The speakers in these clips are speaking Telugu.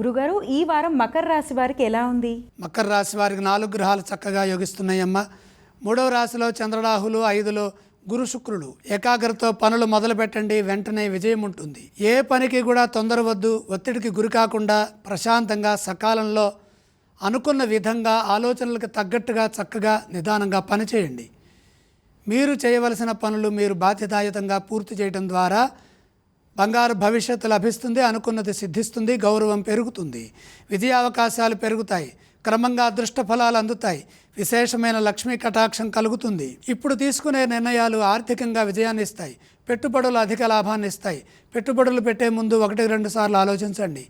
గురుగారు ఈ వారం మకర రాశి వారికి ఎలా ఉంది? మకర రాశి వారికి నాలుగు గ్రహాలు చక్కగా యోగిస్తున్నాయమ్మ. మూడవ రాశిలో చంద్రరాహులు ఐదులో గురు శుక్రుడు ఏకాగ్రతతో పనులు మొదలు పెట్టండి వెంటనే విజయం ఉంటుంది. ఏ పనికి కూడా తొందర వద్దు ఒత్తిడికి గురి కాకుండా ప్రశాంతంగా సకాలంలో అనుకున్న విధంగా ఆలోచనలకు తగ్గట్టుగా చక్కగా నిదానంగా పనిచేయండి. మీరు చేయవలసిన పనులు మీరు బాధ్యతాయుతంగా పూర్తి చేయడం ద్వారా బంగారు భవిష్యత్తు లభిస్తుంది అనుకున్నది సిద్ధిస్తుంది గౌరవం పెరుగుతుంది. విజయావకాశాలు పెరుగుతాయి క్రమంగా అదృష్ట ఫలాలు అందుతాయి విశేషమైన లక్ష్మీ కటాక్షం కలుగుతుంది. ఇప్పుడు తీసుకునే నిర్ణయాలు ఆర్థికంగా విజయాన్ని ఇస్తాయి పెట్టుబడులు అధిక లాభాన్ని ఇస్తాయి. పెట్టుబడులు పెట్టే ముందు ఒకటి రెండు సార్లు ఆలోచించండి.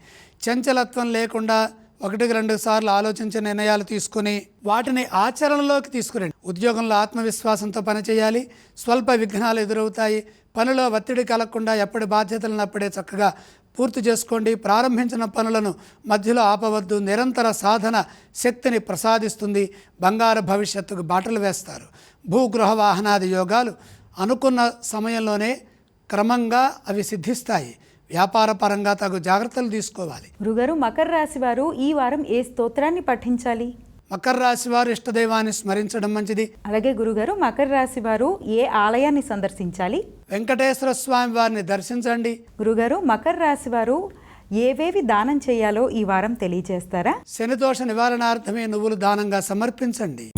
చంచలత్వం లేకుండా ఒకటికి రెండు సార్లు ఆలోచించే నిర్ణయాలు తీసుకుని వాటిని ఆచరణలోకి తీసుకురండి. ఉద్యోగంలో ఆత్మవిశ్వాసంతో పనిచేయాలి స్వల్ప విఘ్నాలు ఎదురవుతాయి. పనిలో ఒత్తిడి కలగకుండా ఎప్పటి బాధ్యతలను అప్పుడే చక్కగా పూర్తి చేసుకోండి. ప్రారంభించిన పనులను మధ్యలో ఆపవద్దు. నిరంతర సాధన శక్తిని ప్రసాదిస్తుంది. బంగారు భవిష్యత్తుకు బాటలు వేస్తారు. భూగృహ వాహనాది యోగాలు అనుకున్న సమయంలోనే క్రమంగా అవి సిద్ధిస్తాయి. వ్యాపార పరంగా తగు జాగ్రత్తలు తీసుకోవాలి. గురుగారు మకర రాశి వారు ఈ వారం ఏ స్తోత్రాన్ని పఠించాలి? మకర రాశి వారు ఇష్టదైవాన్ని స్మరించడం మంచిది. అలాగే గురుగారు మకర రాశి వారు ఏ ఆలయాన్ని సందర్శించాలి? వెంకటేశ్వర స్వామి వారిని దర్శించండి. గురుగారు మకర రాశి వారు ఏవేవి దానం చేయాలో ఈ వారం తెలియజేస్తారా? శనిదోష నివారణార్థమే నువ్వులు దానంగా సమర్పించండి.